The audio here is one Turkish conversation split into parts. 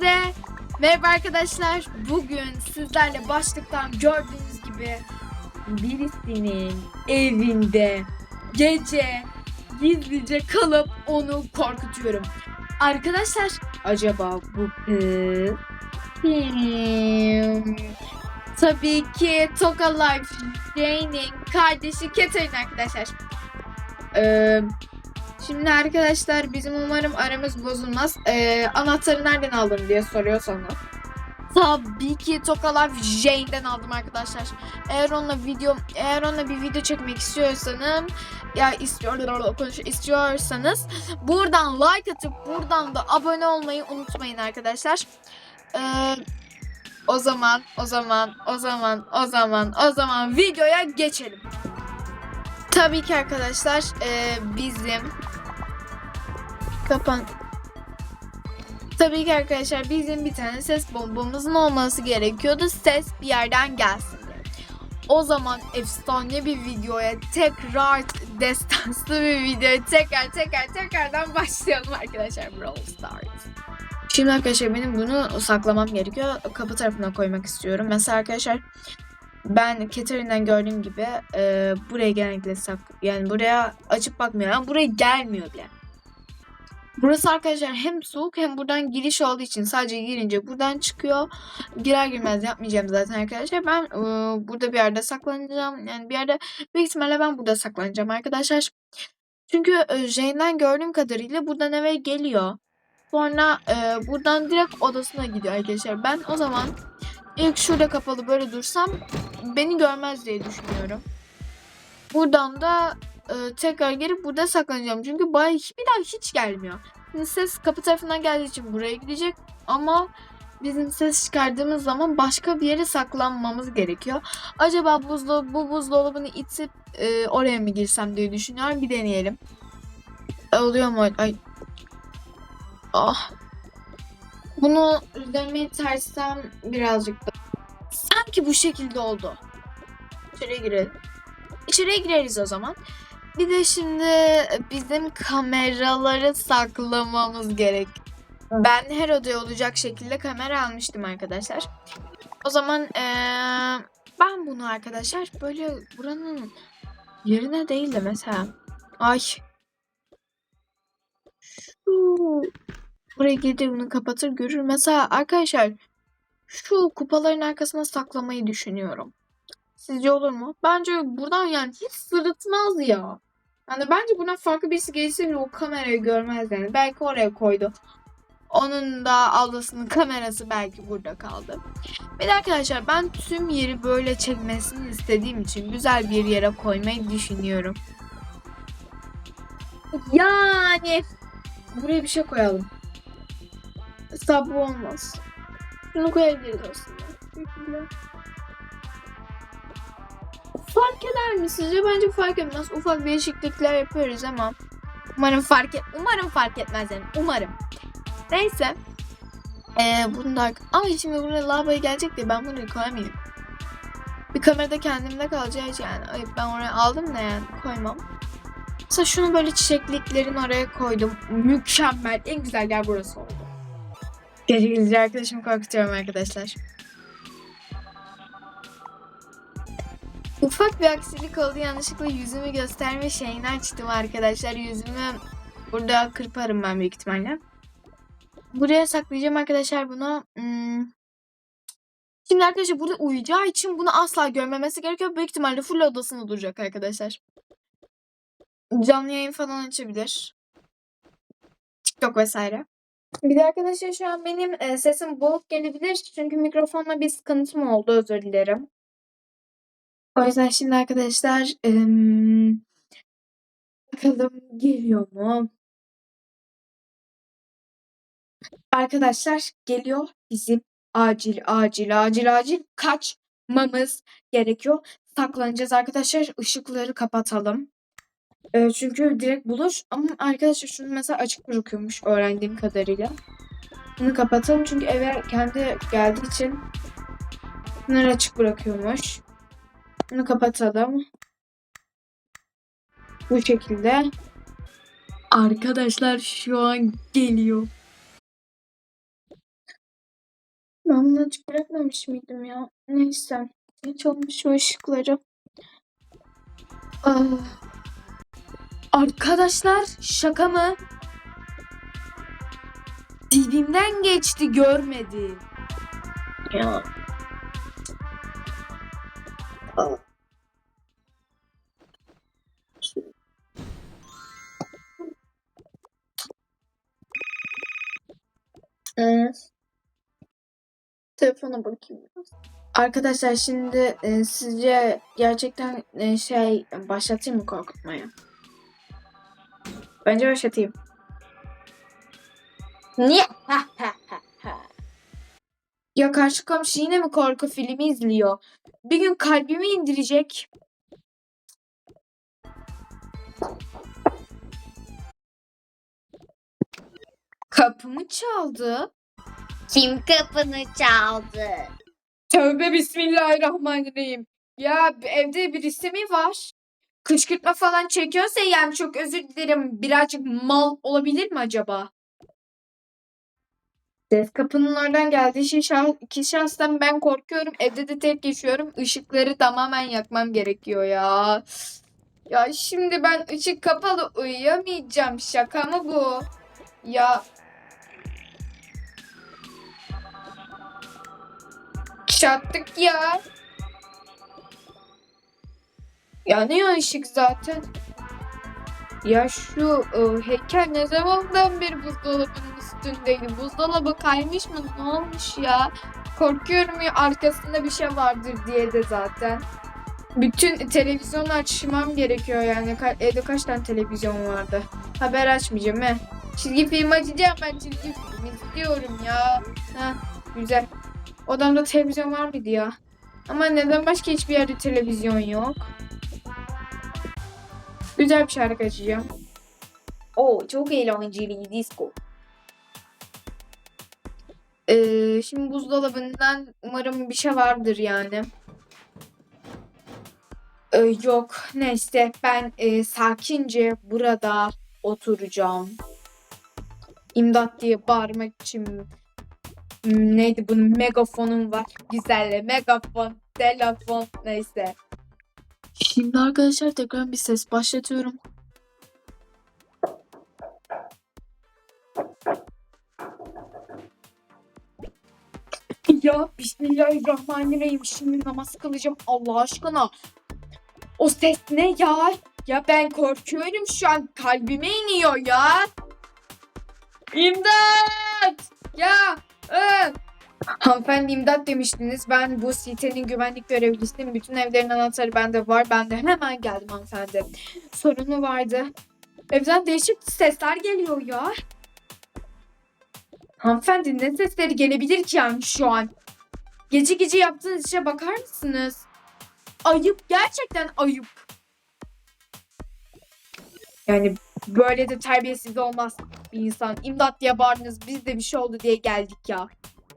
Herkese merhaba arkadaşlar. Bugün sizlerle başlıktan gördüğünüz gibi birisinin evinde gece gizlice kalıp onu korkutuyorum. Arkadaşlar acaba bu kim? Tabii ki Toka Life Jane'in kardeşi Catherine arkadaşlar. Ee, Şimdi arkadaşlar bizim umarım aramız bozulmaz. Ee, anahtarı nereden aldın diye soruyor sonra. Tabii ki Tokalar Jane'den aldım arkadaşlar. Eğer onunla video eğer onunla bir video çekmek istiyorsanız ya istiyor konuş istiyorsanız buradan like atıp buradan da abone olmayı unutmayın arkadaşlar. Ee, o zaman o zaman o zaman o zaman o zaman videoya geçelim. Tabii ki arkadaşlar e, bizim kapan Tabii ki arkadaşlar bizim bir tane ses bombamızın olması gerekiyordu. Ses bir yerden gelsin. O zaman efsane bir videoya tekrar destanslı bir videoya tekrar tekrar tekrardan başlayalım arkadaşlar Brawl Stars. Şimdi arkadaşlar benim bunu saklamam gerekiyor. Kapı tarafına koymak istiyorum. Mesela arkadaşlar ben Catherine'den gördüğüm gibi e, buraya genellikle sak yani buraya açıp bakmıyor. Yani buraya gelmiyor bile. Burası arkadaşlar hem soğuk hem buradan giriş olduğu için sadece girince buradan çıkıyor. Girer girmez yapmayacağım zaten arkadaşlar. Ben e, burada bir yerde saklanacağım. Yani bir yerde büyük ihtimalle ben burada saklanacağım arkadaşlar. Çünkü e, Jane'den gördüğüm kadarıyla buradan eve geliyor. Sonra e, buradan direkt odasına gidiyor arkadaşlar. Ben o zaman ilk şurada kapalı böyle dursam beni görmez diye düşünüyorum. Buradan da e, tekrar gelip burada saklanacağım. Çünkü bay bir daha hiç gelmiyor. Şimdi ses kapı tarafından geldiği için buraya gidecek ama bizim ses çıkardığımız zaman başka bir yere saklanmamız gerekiyor. Acaba buzdolabı, bu buzdolabını itip e, oraya mı girsem diye düşünüyorum. Bir deneyelim. Oluyor mu? Ay. Ah. Bunu üzerime tersem birazcık da. Sanki bu şekilde oldu. İçeriye girelim. İçeriye gireriz o zaman. Bir de şimdi bizim kameraları saklamamız gerek. Ben her odaya olacak şekilde kamera almıştım arkadaşlar. O zaman eee, ben bunu arkadaşlar böyle buranın yerine değil de mesela ay şu buraya gelir bunu kapatır görür. Mesela arkadaşlar şu kupaların arkasına saklamayı düşünüyorum. Sizce olur mu? Bence buradan yani hiç sırıtmaz ya. Yani bence buradan farklı birisi gelirse bile o kamerayı görmez yani. Belki oraya koydu. Onun da ablasının kamerası belki burada kaldı. Bir de arkadaşlar ben tüm yeri böyle çekmesini istediğim için güzel bir yere koymayı düşünüyorum. Yani buraya bir şey koyalım. Sabı olmaz. Şunu koyabiliriz aslında. Fark eder mi sizce? Bence fark etmez. Ufak değişiklikler yapıyoruz ama umarım fark et umarım fark etmez yani. Umarım. Neyse. Ee, bunu ama şimdi buraya lavaboya gelecek diye ben bunu koyamayayım. Bir kamerada kendimde kalacağız yani. Ayıp ben oraya aldım da yani koymam. Mesela şunu böyle çiçekliklerin oraya koydum. Mükemmel. En güzel yer burası oldu. Gece gelince arkadaşımı korkutuyorum arkadaşlar. Ufak bir aksilik oldu. Yanlışlıkla yüzümü gösterme şeyini açtım arkadaşlar. Yüzümü burada kırparım ben büyük ihtimalle. Buraya saklayacağım arkadaşlar bunu. Hmm. Şimdi arkadaşlar burada uyuyacağı için bunu asla görmemesi gerekiyor. Büyük ihtimalle full odasında duracak arkadaşlar. Canlı yayın falan açabilir. TikTok vesaire. Bir de arkadaşlar şu an benim e, sesim boğuk gelebilir. Çünkü mikrofonla bir sıkıntım oldu. Özür dilerim. O yüzden şimdi arkadaşlar bakalım geliyor mu? Arkadaşlar geliyor bizim acil acil acil acil kaçmamız gerekiyor. Saklanacağız arkadaşlar. Işıkları kapatalım. Çünkü direkt bulur. Ama arkadaşlar şunu mesela açık bırakıyormuş öğrendiğim kadarıyla. Bunu kapatalım çünkü eve kendi geldiği için bunları açık bırakıyormuş. Bunu kapatalım. Bu şekilde. Arkadaşlar şu an geliyor. Ben bunu açık bırakmamış mıydım ya? Neyse. Geç olmuş o ışıkları. Ah. Arkadaşlar şaka mı? Dibimden geçti görmedim. Ya. Evet. Telefona bakayım biraz. Arkadaşlar şimdi e, sizce gerçekten e, şey başlatayım mı korkutmaya? Bence başlatayım. Niye? ya karşı komşu yine mi korku filmi izliyor? Bir gün kalbimi indirecek. Kapımı çaldı. Kim kapını çaldı? Tövbe bismillahirrahmanirrahim. Ya evde birisi mi var? Kışkırtma falan çekiyorsa yani çok özür dilerim. Birazcık mal olabilir mi acaba? Ses kapının oradan geldiği şey şah- iki şahstan ben korkuyorum. Evde de tek yaşıyorum. Işıkları tamamen yakmam gerekiyor ya. Ya şimdi ben ışık kapalı uyuyamayacağım. Şaka mı bu? Ya çattık ya. Yanıyor ışık zaten. Ya şu e, heykel ne zamandan beri buzdolabının üstündeydi? Buzdolabı kaymış mı? Ne olmuş ya? Korkuyorum ya arkasında bir şey vardır diye de zaten. Bütün televizyonu açmam gerekiyor yani. Ka- evde kaç tane televizyon vardı? Haber açmayacağım he. Çizgi film açacağım ben çizgi film istiyorum ya. Ha, güzel. Odamda televizyon var mıydı ya? Ama neden başka hiçbir yerde televizyon yok? Güzel bir şarkı açacağım. Oo çok eğlenceli disco. Ee, şimdi buzdolabından umarım bir şey vardır yani. Ee, yok neyse ben e, sakince burada oturacağım. İmdat diye bağırmak için Hmm, neydi bunun megafonum var. Güzelle megafon, telefon neyse. Şimdi arkadaşlar tekrar bir ses başlatıyorum. Ya Bismillahirrahmanirrahim. Şimdi namaz kılacağım Allah aşkına. O ses ne ya? Ya ben korkuyorum şu an. Kalbime iniyor ya. İmdat! Ya! ıı! Hanımefendi imdat demiştiniz. Ben bu sitenin güvenlik görevlisiyim. Bütün evlerin anahtarı bende var. Ben de hemen geldim hanımefendi. Sorunu vardı. Evden değişik sesler geliyor ya. Hanımefendi ne sesleri gelebilir ki yani şu an? Gece gece yaptığınız işe bakar mısınız? Ayıp. Gerçekten ayıp. Yani böyle de terbiyesiz olmaz bir insan. İmdat diye bağırdınız. Biz de bir şey oldu diye geldik ya.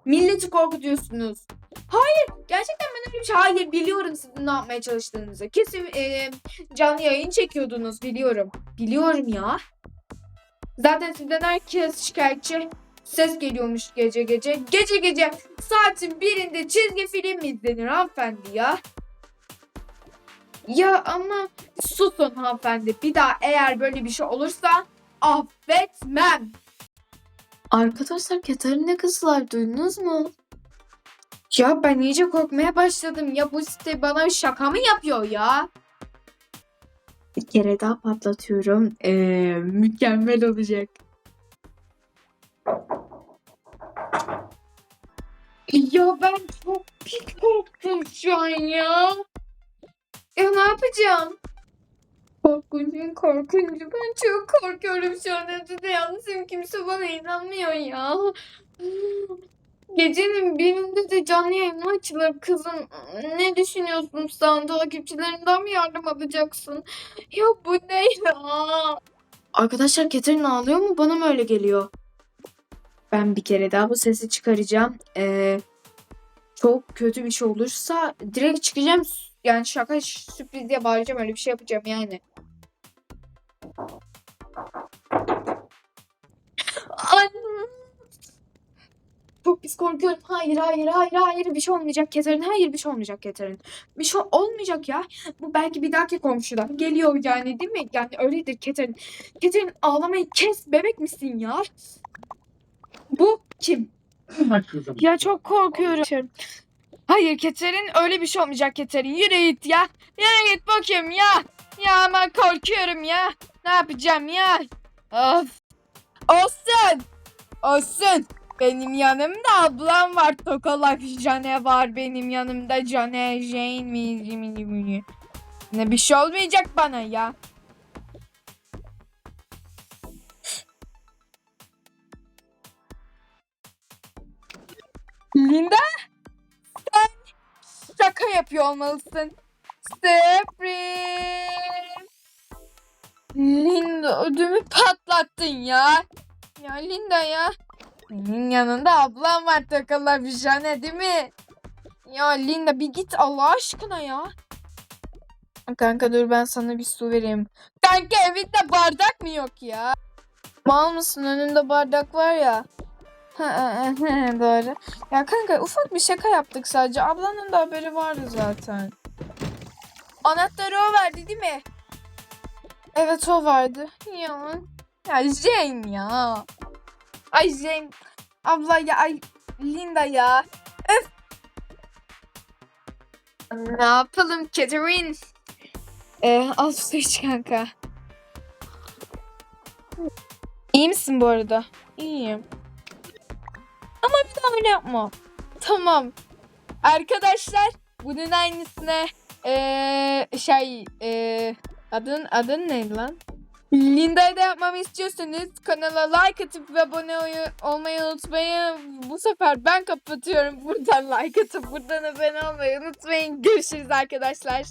Milleti korkutuyorsunuz. Hayır. Gerçekten ben öyle bir şey. Hayır biliyorum sizin ne yapmaya çalıştığınızı. Kesin e, canlı yayın çekiyordunuz biliyorum. Biliyorum ya. Zaten sizden herkes şikayetçi. Ses geliyormuş gece gece. Gece gece saatin birinde çizgi film izlenir hanımefendi ya? Ya ama susun hanımefendi. Bir daha eğer böyle bir şey olursa affetmem. Arkadaşlar Katarina kızlar duydunuz mu? Ya ben iyice korkmaya başladım. Ya bu site bana şaka mı yapıyor ya? Bir kere daha patlatıyorum. Ee, mükemmel olacak. Ya ben çok pis korktum şu an ya. Ya ne yapacağım? Korkuncun korkuncu. Ben çok korkuyorum şu an. Evde de yalnızım. Kimse bana inanmıyor ya. Gecenin birinde de canlı yayın açılır kızım. Ne düşünüyorsun sen? Takipçilerinden mi yardım alacaksın? Ya bu ne ya? Arkadaşlar Catherine ağlıyor mu? Bana mı öyle geliyor? Ben bir kere daha bu sesi çıkaracağım. Ee, çok kötü bir şey olursa direkt çıkacağım. Yani şaka sürpriz diye bağıracağım. Öyle bir şey yapacağım yani. Çok pis korkuyorum. Hayır hayır hayır hayır bir şey olmayacak Keterin. Hayır bir şey olmayacak Keterin. Bir şey olmayacak ya. Bu belki bir dahaki komşudan geliyor yani değil mi? Yani öyledir Keterin. Keterin ağlamayı kes bebek misin ya? Bu kim? Ya çok korkuyorum. Hayır Keterin öyle bir şey olmayacak Keterin. Yürü git ya. Yürü git bakayım ya. Ya ama korkuyorum ya. Ne yapacağım ya? Of. Olsun. Olsun. Benim yanımda ablam var. Tokalak Jane var benim yanımda. Jane, Jane mi, mi, mi. Ne bir şey olmayacak bana ya. Linda sen şaka yapıyor olmalısın. Sürpriz. Linda ödümü patlattın ya. Ya Linda ya. Senin yanında ablam var takıla bir jane değil mi? Ya Linda bir git Allah aşkına ya. Kanka dur ben sana bir su vereyim. Kanka evinde bardak mı yok ya? Mal mısın önünde bardak var ya. Doğru. Ya kanka ufak bir şaka yaptık sadece. Ablanın da haberi vardı zaten. Anahtarı o verdi değil mi? Evet o vardı. Ya. Ya Jane ya. Ay Jane. Abla ya ay Linda ya. Öf. Ne yapalım Catherine? Ee, al su iç kanka. İyi misin bu arada? İyiyim. Ama bir daha öyle yapma. Tamam. Arkadaşlar bunun aynısını eee şey eee adın adın neydi lan? Linda'ya da yapmamı istiyorsanız kanala like atıp ve abone olmayı unutmayın. Bu sefer ben kapatıyorum. Buradan like atıp buradan abone olmayı unutmayın. Görüşürüz arkadaşlar.